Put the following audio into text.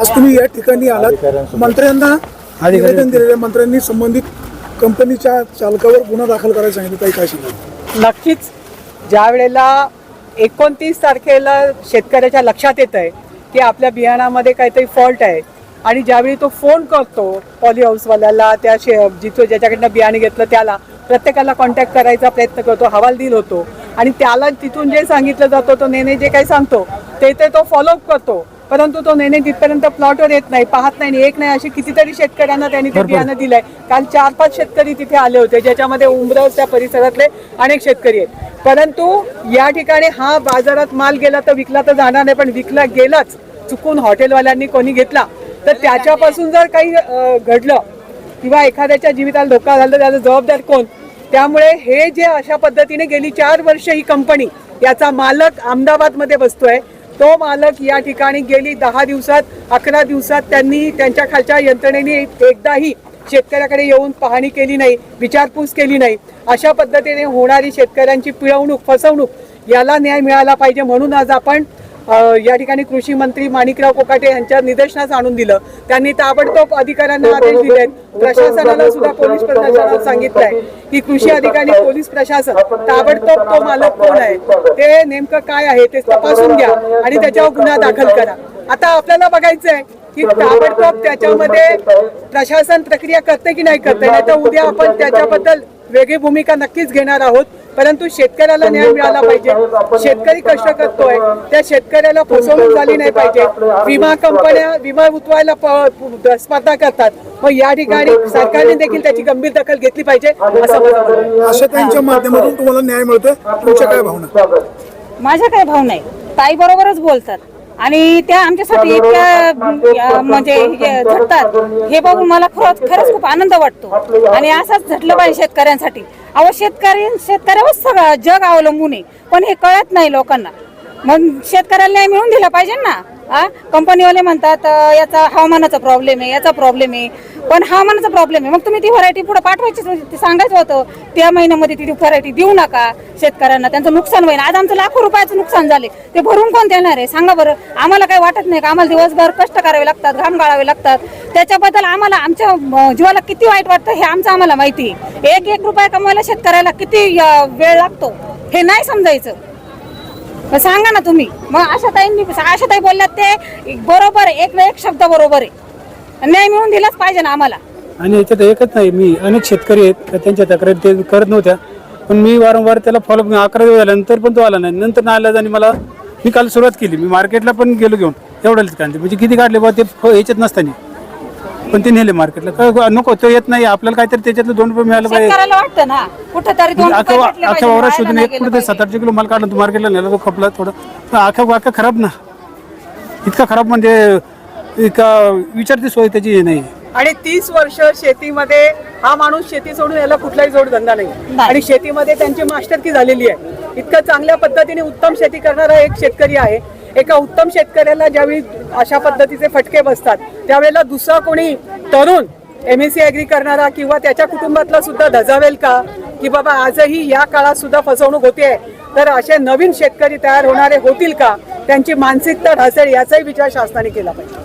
आज तुम्ही या ठिकाणी आलात. मंत्र्यांना निवेदन दिलेल्या मंत्र्यांनी संबंधित कंपनीच्या चालकावर गुन्हा दाखल करायला सांगितलं. काही काय सांगितलं नक्कीच ज्या वेळेला एकोणतीस तारखेला शेतकऱ्याच्या लक्षात येत आहे की आपल्या बियाणामध्ये काहीतरी फॉल्ट आहे आणि ज्यावेळी तो फोन करतो पॉली हाऊसवाल्याला त्या शे जिथं ज्याच्याकडनं बियाणे घेतलं त्याला प्रत्येकाला कॉन्टॅक्ट करायचा प्रयत्न करतो हवालदिल होतो. आणि त्याला तिथून जे सांगितलं जातं तो नेने जे काही सांगतो ते ते तो फॉलोअप करतो. परंतु तो नेने तिथपर्यंत प्लॉटवर येत नाही पाहत नाही एक नाही असे कितीतरी शेतकऱ्यांना त्यांनी ते बियाणं दिलंय. काल चार पाच शेतकरी तिथे आले होते ज्याच्यामध्ये उमरव त्या परिसरातले अनेक शेतकरी आहेत. परंतु या ठिकाणी हा बाजारात माल गेला तर विकला तर जाणार नाही पण विकला गेलाच चुकून हॉटेलवाल्यांनी कोणी घेतला. तर त्याच्यापासून जर काही घडलं किंवा एखाद्याच्या जीविताला धोका झाला तर त्याचा जबाबदार कोण? त्यामुळे हे जे अशा पद्धतीने गेली चार वर्ष ही कंपनी याचा मालक अहमदाबादमध्ये बसतोय. तो मालक या ठिकाणी गेली दहा दिवसात अकरा दिवसात त्यांनी त्यांच्या खालच्या यंत्रणेने एकदाही शेतकऱ्याकडे येऊन पाहणी केली नाही विचारपूस केली नाही. अशा पद्धतीने होणारी शेतकऱ्यांची पिळवणूक फसवणूक याला न्याय मिळाला पाहिजे म्हणून आज आपण या ठिकाणी कृषी मंत्री माणिकराव कोकाटे यांच्या निदर्शनास आणून दिलं. त्यांनी ताबडतोब अधिकाऱ्यांना आदेश दिलेत. प्रशासनाला सुद्धा पोलीस प्रशासनाला सांगितलंय की कृषी अधिकारी पोलीस प्रशासन ताबडतोब तो मालक कोण आहे? ते नेमकं काय आहे ते तपासून घ्या आणि त्याच्यावर गुन्हा दाखल करा. आता आपल्याला बघायचं आहे की ताबडतोब त्याच्यामध्ये प्रशासन प्रक्रिया करते की नाही करते? नाही तर उद्या आपण त्याच्याबद्दल वेगळी भूमिका नक्कीच घेणार आहोत. परंतु शेतकऱ्याला न्याय मिळाला पाहिजे. शेतकरी कष्ट करतोय. त्या शेतकऱ्याला फसवणूक झाली नाही पाहिजे. विमा कंपन्या विमा उतवायला स्पर्धा करतात. मग या ठिकाणी सरकारने देखील त्याची गंभीर दखल घेतली पाहिजे असं अशा त्यांच्या माध्यमातून तुम्हाला न्याय मिळतोय. तुमच्या काय भावना? माझ्या काही भाव नाही ताई बरोबरच बोलतात. आणि त्या आमच्यासाठी इतक्या म्हणजे हे झटतात हे बघून मला खरंच खरंच खूप आनंद वाटतो. आणि असंच झटलं पाहिजे शेतकऱ्यांसाठी. अहो शेतकरी शेतकऱ्यावर सगळं जग अवलंबून आहे. पण हे कळत नाही लोकांना. मग शेतकऱ्याला न्याय मिळून दिला पाहिजे ना. हा कंपनीवाले म्हणतात याचा हवामानाचा प्रॉब्लेम आहे याचा प्रॉब्लेम आहे. पण हवामानाचा प्रॉब्लेम आहे. मग तुम्ही ती व्हरायटी पुढे पाठवायची म्हणजे ते सांगायचं होतं त्या महिन्यामध्ये ती व्हरायटी देऊ नका शेतकऱ्यांना. त्यांचं नुकसान होईल. आज आमचं लाखो रुपयाचं नुकसान झाले. ते भरून कोण देणार आहे? सांगा बरं. आम्हाला काही वाटत नाही का? आम्हाला दिवसभर कष्ट करावे लागतात घाम गाळावे लागतात. त्याच्याबद्दल आम्हाला आमच्या जीवाला किती वाईट वाटतं हे आमचं आम्हाला माहिती आहे. एक एक रुपया कमवायला शेतकऱ्याला किती वेळ लागतो हे नाही समजायचं. मग सांगा ना तुम्ही. मग आशाताईंनी आशाताई बोलल्यात ते बरोबर आहे. एक ना एक शब्द बरोबर आहे. न्याय मिळून दिलाच पाहिजे ना आम्हाला. आणि याच्यात एकच नाही मी अनेक शेतकरी आहेत का त्यांच्या तक्रारी ते करत नव्हत्या. पण मी वारंवार त्याला फॉलो अकरा दिवस झाल्यानंतर पण तो आला नाही. नंतर नाही आला आणि मला मी काल सुरुवात केली. मी मार्केटला पण गेलो घेऊन. एवढ्याच कांदे म्हणजे किती काढले बा ते फ- याच्यात नसताना. पण ते नेले मार्केटला काय नको तो येत नाही. आपल्याला काहीतरी त्याच्यातलं दोन रुपये मिळालं पाहिजे. वाटतं ना? कुठं तरी दोन अख्ख्या रुपये वा- भेटले अख्ख्या पाहिजे, वावरात शोधून एक गेलं कुठे. सात आठशे किलो माल काढला तो मार्केटला नेला तो खपला थोडं. पण अख्खा अख्खा खराब ना. इतका खराब म्हणजे इतका विचारती सोय त्याची हे नाही. आणि तीस वर्ष शेतीमध्ये हा माणूस शेती सोडून याला कुठलाही जोडधंदा नाही. नाही. आणि शेतीमध्ये त्यांची मास्टरकी झालेली आहे. इतकं चांगल्या पद्धतीने उत्तम शेती करणारा एक शेतकरी आहे. एका उत्तम शेतकऱ्याला ज्यावेळी अशा पद्धतीचे फटके बसतात त्यावेळेला दुसरा कोणी तरुण एम एस सी ॲग्री करणारा किंवा त्याच्या कुटुंबातला सुद्धा धजावेल का? की बाबा आजही या काळात सुद्धा फसवणूक होते तर असे नवीन शेतकरी तयार होणारे होतील का? त्यांची मानसिकता ढासेल याचाही विचार शासनाने केला पाहिजे.